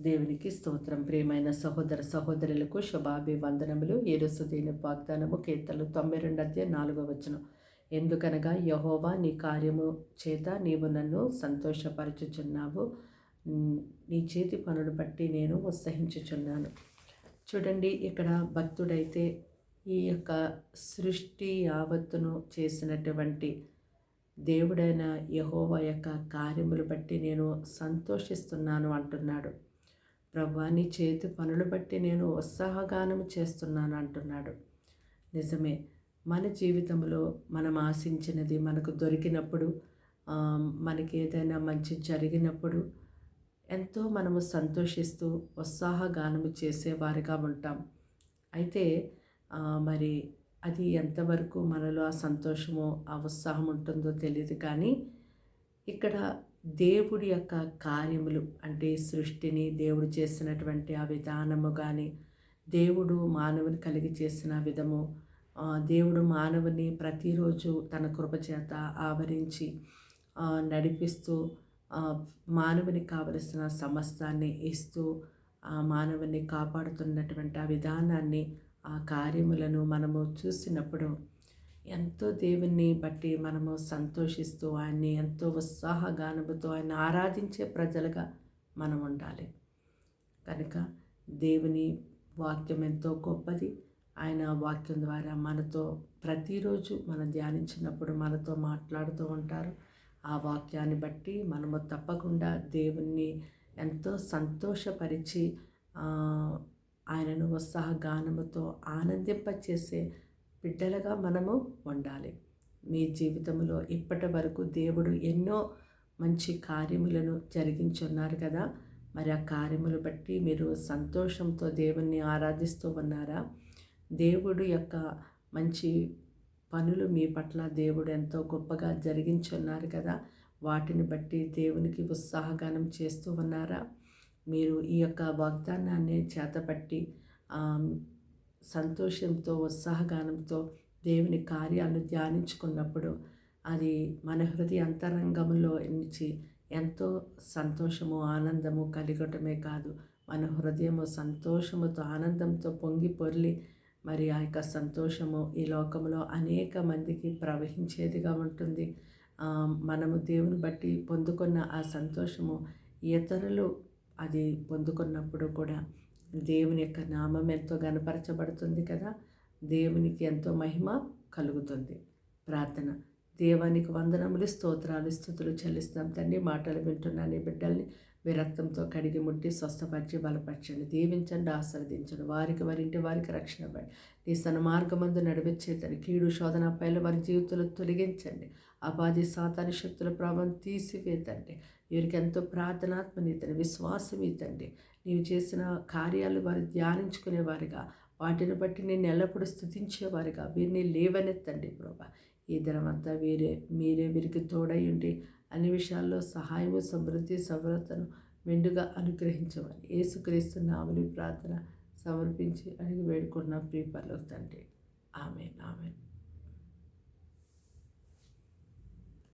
దేవునికి స్తోత్రం. ప్రియమైన సహోదర సహోదరులకు శుభాభివందనములు. దీని వాగ్దానము కీర్తనలు తొంభై రెండు అధ్యాయ నాలుగో వచనం. ఎందుకనగా యహోవా నీ కార్యము చేత నీవు నన్ను సంతోషపరచుచున్నావు. నీ చేతి పనులు బట్టి నేను ఉత్సహించుచున్నాను. చూడండి ఇక్కడ భక్తుడైతే ఈ యొక్క సృష్టి యావత్తును చేసినటువంటి దేవుడైన యహోవా యొక్క కార్యములు బట్టి నేను సంతోషిస్తున్నాను అంటున్నాడు. ప్రభా నీ చేతి పనులు బట్టి నేను ఉత్సాహగానం చేస్తున్నాను అంటున్నాడు. నిజమే మన జీవితంలో మనం ఆశించినది మనకు దొరికినప్పుడు మనకి ఏదైనా మంచి జరిగినప్పుడు ఎంతో మనము సంతోషిస్తూ ఉత్సాహగానము చేసేవారిగా ఉంటాం. అయితే మరి అది ఎంతవరకు మనలో ఆ సంతోషము ఆ ఉత్సాహం ఉంటుందో తెలియదు కానీ ఇక్కడ దేవుడి యొక్క కార్యములు అంటే సృష్టిని దేవుడు చేసినటువంటి ఆ విధానము కానీ దేవుడు మానవుని కలిగి చేసిన విధము దేవుడు మానవుని ప్రతిరోజు తన కృపచేత ఆవరించి నడిపిస్తూ మానవుని కావలసిన సమస్తాన్ని ఇస్తూ ఆ మానవుని కాపాడుతున్నటువంటి ఆ విధానాన్ని ఆ కార్యములను మనము చూసినప్పుడు ఎంతో దేవుణ్ణి బట్టి మనము సంతోషిస్తూ ఆయన్ని ఎంతో ఉత్సాహగానముతో ఆయన ఆరాధించే ప్రజలుగా మనం ఉండాలి. కనుక దేవుని వాక్యం ఎంతో గొప్పది. ఆయన వాక్యం ద్వారా మనతో ప్రతిరోజు మనం ధ్యానించినప్పుడు మనతో మాట్లాడుతూ ఉంటారు. ఆ వాక్యాన్ని బట్టి మనము తప్పకుండా దేవుణ్ణి ఎంతో సంతోషపరిచి ఆయనను ఉత్సాహగానముతో ఆనందింపచేసే బిడ్డలుగా మనము ఉండాలి. మీ జీవితంలో ఇప్పటి వరకు దేవుడు ఎన్నో మంచి కార్యములను జరిగించున్నారు కదా. మరి ఆ కార్యములు బట్టి మీరు సంతోషంతో దేవుణ్ణి ఆరాధిస్తూ ఉన్నారా? దేవుడు యొక్క మంచి పనులు మీ పట్ల దేవుడు ఎంతో గొప్పగా జరిగించున్నారు కదా. వాటిని బట్టి దేవునికి ఉత్సాహగానం చేస్తూ ఉన్నారా? మీరు ఈ యొక్క వాగ్దానాన్ని చేతపట్టి సంతోషంతో ఉత్సాహగానంతో దేవుని కార్యాలను ధ్యానించుకున్నప్పుడు అది మన హృదయ అంతరంగంలో నుంచి ఎంతో సంతోషము ఆనందము కలిగటమే కాదు మన హృదయము సంతోషముతో ఆనందంతో పొంగి పొర్లి మరి ఆ యొక్క సంతోషము ఈ లోకంలో అనేక మందికి ప్రవహించేదిగా ఉంటుంది. మనము దేవుని బట్టి పొందుకున్న ఆ సంతోషము ఇతరులు అది పొందుకున్నప్పుడు కూడా దేవుని యొక్క నామం ఎంతో గనపరచబడుతుంది కదా. దేవునికి ఎంతో మహిమ కలుగుతుంది. ప్రార్థన. దేవానికి వందనములు స్తోత్రాలు స్థుతులు చెల్లిస్తాం తండ్రి మాటలు వింటున్నాను. బిడ్డల్ని మీ రక్తంతో కడిగి ముట్టి స్వస్థపరిచి బలపరచండి. దీవించండి ఆస్వాదించండి వారికి వారింటి వారికి రక్షణ పడి నీ సన్మార్గమందు నడిపించేతని కీడు శోధన పైలు వారి జీవితంలో తొలగించండి. అపాధి సాతాని శక్తుల ప్రభావం తీసివేతండి. వీరికి ఎంతో ప్రార్థనాత్మనీతని విశ్వాసం ఇతండి నీవు చేసిన కార్యాలు వారు ధ్యానించుకునేవారిగా. వాటిని బట్టి నేను ఎల్లప్పుడూ స్థుతించేవారుగా. వీరిని లేవనెత్తండి ప్రభా. ఈ దినమంతా వీరే మీరే వీరికి తోడయ్యండి అన్ని విషయాల్లో సహాయము సమృద్ధి సఫలతను మెండుగా అనుగ్రహించమని యేసుక్రీస్తు నామని ప్రార్థన సమర్పించి అడిగి వేడుకున్న ప్రియపర్లో తండ్రి. ఆమె ఆమె